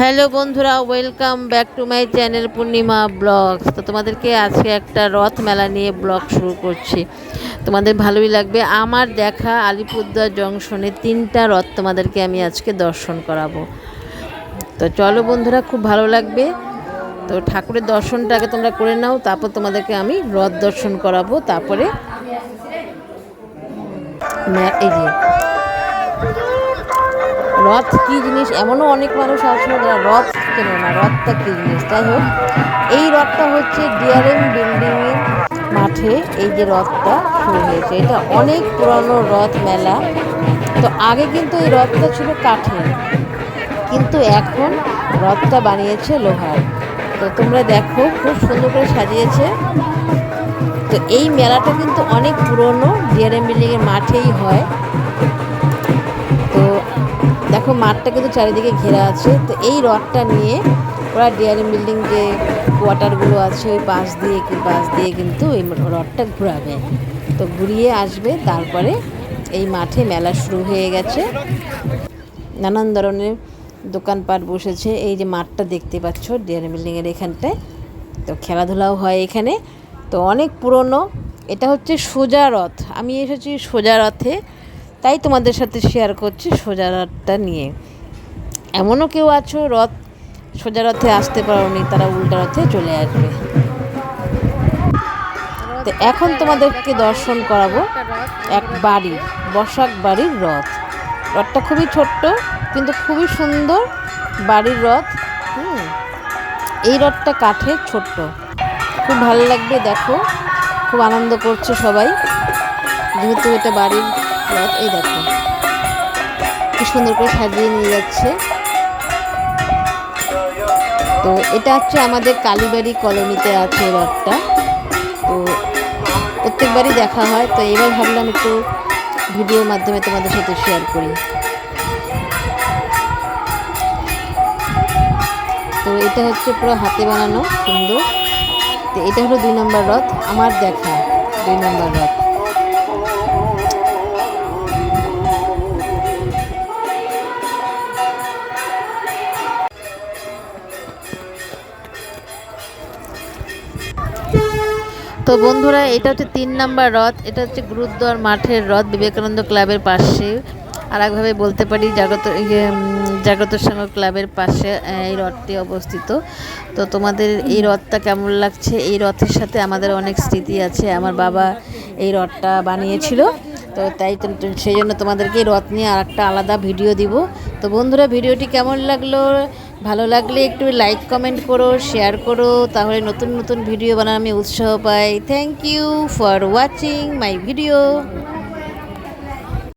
Hello বন্ধুরা welcome back to my channel Purnima blogs তো তোমাদেরকে আজকে একটা রথ মেলা নিয়ে ব্লগ শুরু করছি। তোমাদের ভালোই লাগবে। আমার দেখা আলিপুরদুয়ার জংশনে তিনটা রথ তোমাদেরকে আমি আজকে দর্শন করাবো। তো চলো বন্ধুরা, খুব ভালো লাগবে। তো ঠাকুরের দর্শনটা আগে তোমরা করে নাও, তারপর তোমাদেরকে আমি রথ দর্শন করাবো। তারপরে এই যে। রথ কি জিনিস? এমনও অনেক মানুষ আছে যারা রথ কেনে না, রথটা কী জিনিস? যাই হোক, এই রথটা হচ্ছে ডিআরএম বিল্ডিংয়ের মাঠে এই যে রথটা শুরু হয়েছে। এটা অনেক পুরনো রথ মেলা। তো আগে কিন্তু এই রথটা ছিল কাঠের, কিন্তু এখন রথটা বানিয়েছে লোহার। তো তোমরা দেখো, খুব সুন্দর করে সাজিয়েছে। তো এই মেলাটা কিন্তু অনেক পুরনো ডিআরএম বিল্ডিংয়ের মাঠেই হয়। তো দেখো, মাঠটা কিন্তু চারিদিকে ঘেরা আছে। তো এই রথটা নিয়ে ওরা ডিয়ারি বিল্ডিং যে কোয়ার্টারগুলো আছে, ওই পাশ দিয়ে পাশ দিয়ে কিন্তু এই রথটা ঘোরাবে। তো ঘুরিয়ে আসবে, তারপরে এই মাঠে মেলা শুরু হয়ে গেছে। নানান ধরনের দোকানপাট বসেছে। এই যে মাঠটা দেখতে পাচ্ছ, ডিয়ারি বিল্ডিংয়ের এখানটায়। তো খেলাধুলাও হয় এখানে। তো অনেক পুরনো, এটা হচ্ছে সোজা রথ। আমি এসেছি সোজা রথে। তাই তোমাদের সাথে শেয়ার করছি সোজা রথটা নিয়ে। এমনও কেউ আছো, রথ, সোজা রথে আসতে পারোনি, তারা উল্টা রথে চলে আসবে। তো এখন তোমাদেরকে দর্শন করাবো এক বাড়ি, বসাক বাড়ির রথ। রথটা খুবই ছোট্ট, কিন্তু খুবই সুন্দর বাড়ির রথ। হুম, এই রথটা কাঠের ছোট্ট। খুব ভালো লাগবে, দেখো। খুব আনন্দ করছে সবাই। যেহেতু এটা বাড়ির রথ এই দেখো। কি সুন্দর করে সাজিয়ে নিয়ে যাচ্ছে। তো এটা হচ্ছে আমাদের কালীবাড়ি কলোনিতে আছে রথটা। তো প্রত্যেকবারই দেখা হয়। তো এবার ভাবলাম একটু ভিডিওর মাধ্যমে তোমাদের সাথে শেয়ার করি। তো এটা হচ্ছে পুরো হাতে বানানো সুন্দর। তো এটা হলো দুই নম্বর রথ। আমার দেখা, দুই নম্বর রথ। তো বন্ধুরা, এটা হচ্ছে তিন নাম্বার রথ। এটা হচ্ছে গুরুদ্বার মাঠের রথ। বিবেকানন্দ ক্লাবের পাশে। আর একভাবে বলতে পারি, জাগ্রত জাগ্রত সংঘ ক্লাবের পাশে এই রথটি অবস্থিত। তো তোমাদের এই রথটা কেমন লাগছে? এই রথের সাথে আমাদের অনেক স্মৃতি আছে। আমার বাবা এই রথটা বানিয়েছিল। তো তাই সেই জন্য তোমাদেরকে রথ নিয়ে আর একটা আলাদা ভিডিও দিব। তো বন্ধুরা, ভিডিওটি কেমন লাগল? ভালো লাগলে একটু লাইক কমেন্ট করো শেয়ার করো, তাহলে নতুন নতুন ভিডিও বানানো আমি উৎসাহ পাই। Thank you for watching my video